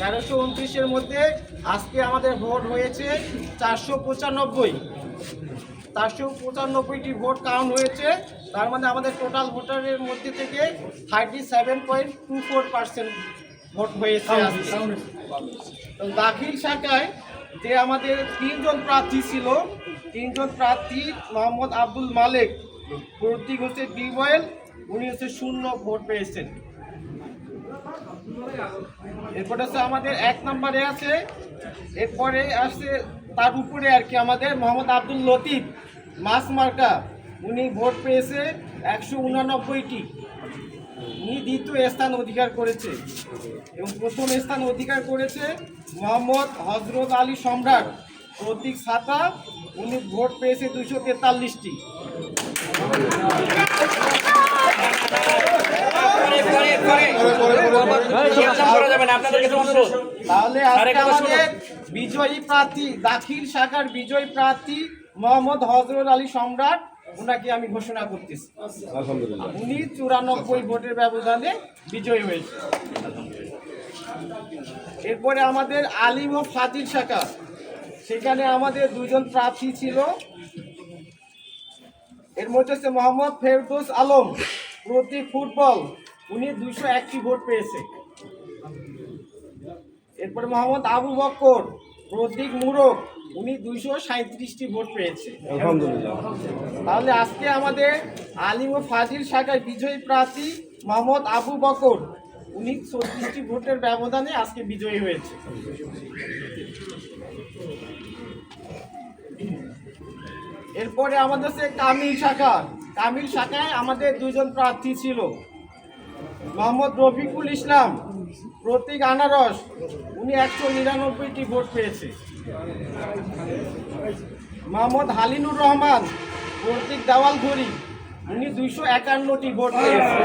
তেরোশো উনত্রিশের মধ্যে আজকে আমাদের ভোট হয়েছে চারশো পঁচানব্বই। চারশো পঁচানব্বইটি ভোট কাউন্ট হয়েছে। তার মানে আমাদের টোটাল ভোটারের মধ্যে থেকে thirty seven point two four percent vote হয়েছে দাখিল শাখায় যে আমাদের তিনজন প্রার্থী ছিল তিনজন প্রার্থী মোহাম্মদ আব্দুল মালেক প্রতীক হচ্ছে ডিওয়েল উনি হচ্ছে শূন্য ভোট পেয়েছেন। এরপরে হচ্ছে আমাদের এক নম্বরে আছে এরপরে আসছে তার উপরে আর কি আমাদের মোহাম্মদ আব্দুল লতিফ মাস মার্কা। উনি ভোট পেয়েছে একশো উনানব্বইটি। উনি দ্বিতীয় স্থান অধিকার করেছে এবং প্রথম স্থান অধিকার করেছে মোহাম্মদ হজরত আলী সম্রাট প্রতীক সাতা। উনি ভোট পেয়েছে দুশো তেতাল্লিশটি। তাহলে আমাদের বিজয়ী প্রার্থী দাখিল শাখার বিজয়ী প্রার্থী মোহাম্মদ হজরত আলী সম্রাট ওনাকে আমি ঘোষণা করতেছি। উনি চুরানব্বই ভোটের ব্যবধানে বিজয়ী হয়েছে। এরপরে আমাদের আলিম ও ফাজিল শাখা সেখানে আমাদের দুজন প্রার্থী ছিল। এর মধ্যে হচ্ছে মোহাম্মদ ফেরদৌস আলম প্রতি ফুটবল উনি দুশো একটি ভোট পেয়েছে। এরপরে মোহাম্মদ আবু বক্কর প্রতীক মুরক উনি দুইশো সাঁত্রিশটি ভোট পেয়েছে। তাহলে আজকে আমাদের আলিম ও ফাজিল শাখায় বিজয়ী প্রার্থী মোহাম্মদ আবু বকর উনি চব্বিশটি ভোটের ব্যবধানে আজকে বিজয়ী হয়েছে। এরপরে আমাদের হচ্ছে কামিল শাখা। কামিল শাখায় আমাদের দুজন প্রার্থী ছিল মোহাম্মদ রফিকুল ইসলাম প্রতীক আনারস, উনি একশো নিরানব্বইটি ভোট পেয়েছে। মোহাম্মদ হালিনুর রহমান, প্রতীক দাওয়াল ঘড়ি উনি দুইশো একান্নটি ভোট পেয়েছে।